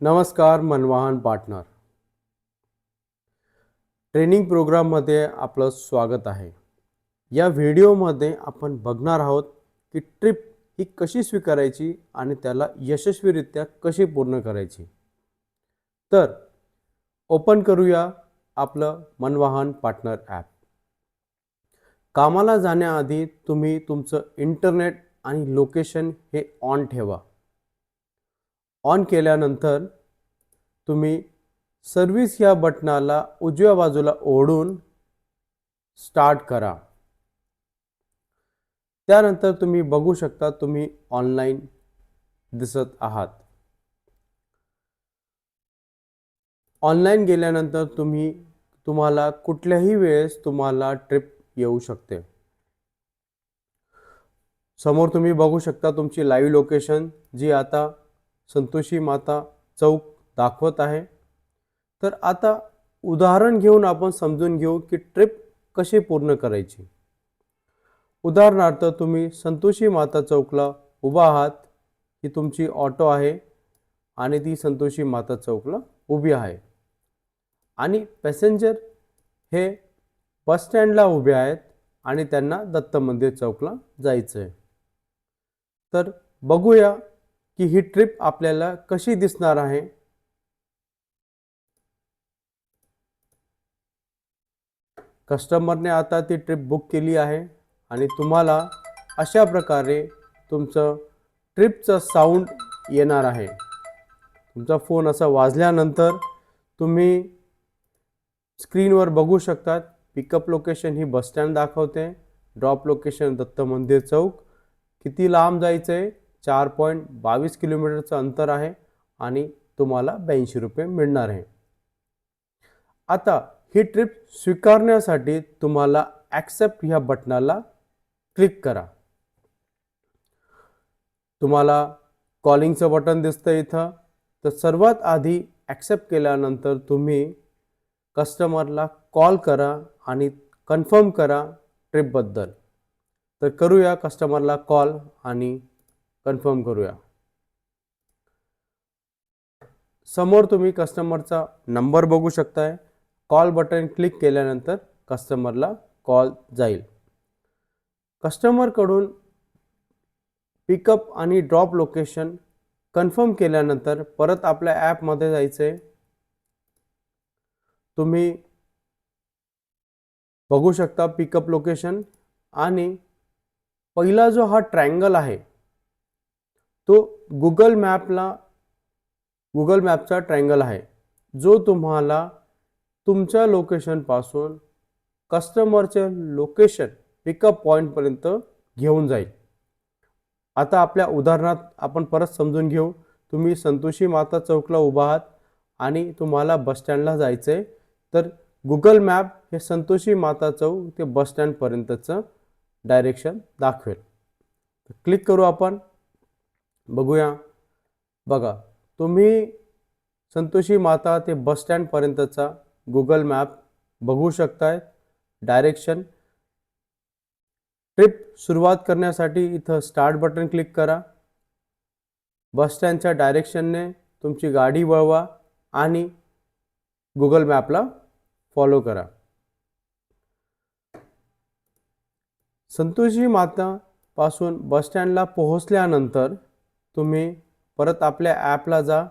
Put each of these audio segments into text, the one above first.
नमस्कार मनवाहन partner training प्रोग्राममध्ये आपलं स्वागत आहे. या व्हिडिओमध्ये आपण बघणार आहोत की ट्रिप ही कशी स्वीकारायची आणि त्याला यशस्वीरित्या कशी पूर्ण करायची. तर ओपन करूया आपलं मनवाहन पार्टनर ॲप. कामाला जाण्याआधी तुम्ही तुमचं इंटरनेट आणि लोकेशन हे ऑन ठेवा. ऑन केल्यानंतर तुम्ही सर्विस या बटनाला उजव्या बाजूला ओढून स्टार्ट करा. त्यानंतर तुम्ही बघू शकता तुम्ही ऑनलाईन दिसत आहात. ऑनलाईन गेल्यानंतर तुम्ही तुम्हाला कुठल्याही वेळेस तुम्हाला ट्रिप येऊ शकते. समोर तुम्ही बघू शकता तुमची लाईव्ह लोकेशन जी आता संतोषी माता चौक दाखवत आहे. तर आता उदाहरण घेऊन आपण समजून घेऊ की ट्रिप कशी पूर्ण करायची. उदाहरणार्थ तुम्ही संतोषी माता चौकला उभा आहात ही तुमची ऑटो आहे आणि ती संतोषी माता चौकला उभी आहे. आणि पॅसेंजर हे बसस्टँडला उभे आहेत आणि त्यांना दत्त मंदिर चौकला जायचं आहे तर बघूया की ही ट्रिप आपल्याला कशी दिसणार आहे? कस्टमरने आता ती ट्रिप बुक केली आहे आणि तुम्हाला अशा प्रकारे तुमचं ट्रिपचं साऊंड येणार आहे. तुमचा फोन असा वाजल्यानंतर तुम्ही स्क्रीनवर बघू शकतात. पिकअप लोकेशन ही बसस्टँड दाखवते. ड्रॉप लोकेशन दत्त मंदिर चौक. किती लांब जायचं आहे चार पॉईंट बावीस किलोमीटरचं अंतर आहे आणि तुम्हाला ब्याऐंशी रुपये मिळणार आहे. आता ही ट्रिप स्वीकारण्यासाठी तुम्हाला ॲक्सेप्ट ह्या बटनाला क्लिक करा. तुम्हाला कॉलिंगचं बटन दिसतं इथं. तर सर्वात आधी ॲक्सेप्ट केल्यानंतर तुम्ही कस्टमरला कॉल करा आणि कन्फर्म करा ट्रिपबद्दल. तर करूया कस्टमरला कॉल आणि कन्फर्म करूया. समोर तुम्ही कस्टमरचा नंबर बघू शकताय. कॉल बटन क्लिक केल्यानंतर कस्टमरला कॉल जाईल. कस्टमरकडून पिकअप आणि ड्रॉप लोकेशन कन्फर्म केल्यानंतर परत आपल्या ॲपमध्ये जायचं. आहे तुम्ही बघू शकता पिकअप लोकेशन आणि पहिला जो हा ट्रँगल आहे तो गुगल मॅपला गुगल मॅपचा ट्रँगल आहे. जो तुम्हाला तुमच्या लोकेशनपासून कस्टमरचे लोकेशन पिकअप पॉईंटपर्यंत घेऊन जाईल. आता आपल्या उदाहरणात आपण परत समजून घेऊ. तुम्ही संतोषी माता चौकला उभा आहात आणि तुम्हाला बसस्टँडला जायचं आहे तर गुगल मॅप हे संतोषी माता चौक ते बसस्टँडपर्यंतचं डायरेक्शन दाखवेल. क्लिक करू आपण. बघूया. बघा तुम्ही संतोषी माता ते बसस्टँडपर्यंतचा गुगल मॅप बघू शकताय. डायरेक्शन ट्रिप सुरुवात करण्यासाठी इथं स्टार्ट बटन क्लिक करा. बसस्टँडच्या डायरेक्शनने तुमची गाडी वळवा आणि गुगल मॅपला फॉलो करा. संतोषी मातापासून बसस्टँडला पोहोचल्यानंतर तुम्ही परत आपल्या ॲपला जा.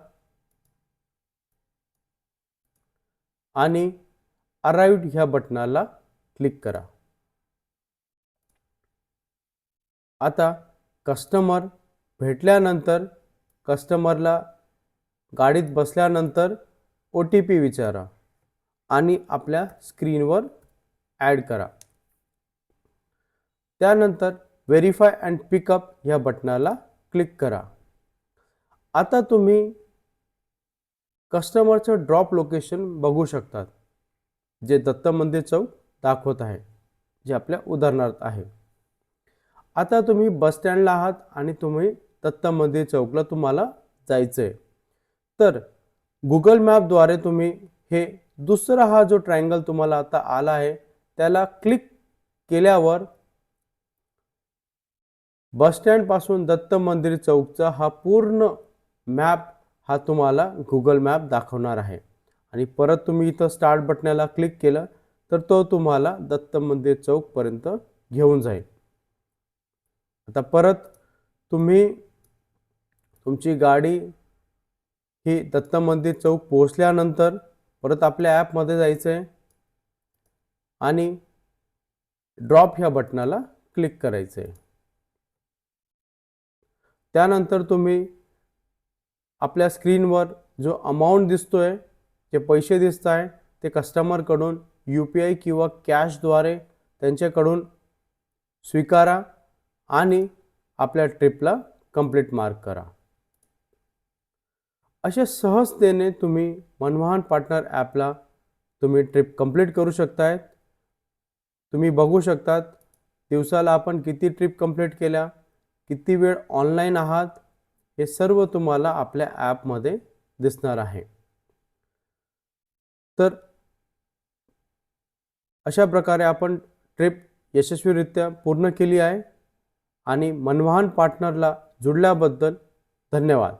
आणि अराईव्ड ह्या बटनाला क्लिक करा. आता कस्टमर भेटल्यानंतर कस्टमरला गाडीत बसल्यानंतर ओ टी पी विचारा आणि आपल्या स्क्रीनवर ॲड करा. त्यानंतर व्हेरीफाय अँड पिकअप ह्या बटनाला क्लिक करा. आता तुम्ही कस्टमरचं ड्रॉप लोकेशन बघू शकतात जे दत्त मंदिर चौक दाखवत आहे जे आपल्या उदाहरणार्थ आहे. आता तुम्ही बसस्टँडला आहात आणि तुम्ही दत्त मंदिर चौकला तुम्हाला जायचं आहे तर गुगल मॅपद्वारे तुम्ही हे दुसरा हा जो ट्रायंगल तुम्हाला आता आला आहे त्याला क्लिक केल्यावर बसस्टँडपासून दत्त मंदिर चौकचा हा पूर्ण मॅप हा तुम्हाला गुगल मॅप दाखवणार आहे. आणि परत तुम्ही इथं स्टार्ट बटनाला क्लिक केलं तर तो तुम्हाला दत्त मंदिर चौकपर्यंत घेऊन जाईल. आता परत तुम्ही तुमची गाडी ही दत्त मंदिर चौक पोहोचल्यानंतर परत आपल्या ॲपमध्ये जायचं आहे आणि ड्रॉप ह्या बटनाला क्लिक करायचं आहे त्यानंतर तुम्ही आपल्या स्क्रीनवर जो अमाऊंट दिसतो आहे जे पैसे दिसत आहे ते कस्टमरकडून यू पी आय किंवा कॅशद्वारे त्यांच्याकडून स्वीकारा आणि आपल्या ट्रिपला कंप्लीट मार्क करा. अशा सहजतेने तुम्ही मनमोहन पार्टनर ॲपला तुम्ही ट्रिप कंप्लीट करू शकतायत. तुम्ही बघू शकतात दिवसाला आपण किती ट्रिप कंप्लीट केल्या किती वेळ ऑनलाईन आहात हे सर्व तुम्हाला आपल्या ॲपमध्ये दिसणार आहे. तर अशा प्रकारे आपण ट्रिप यशस्वीरित्या पूर्ण केली आहे आणि मनवाहन पार्टनरला जुडल्याबद्दल धन्यवाद.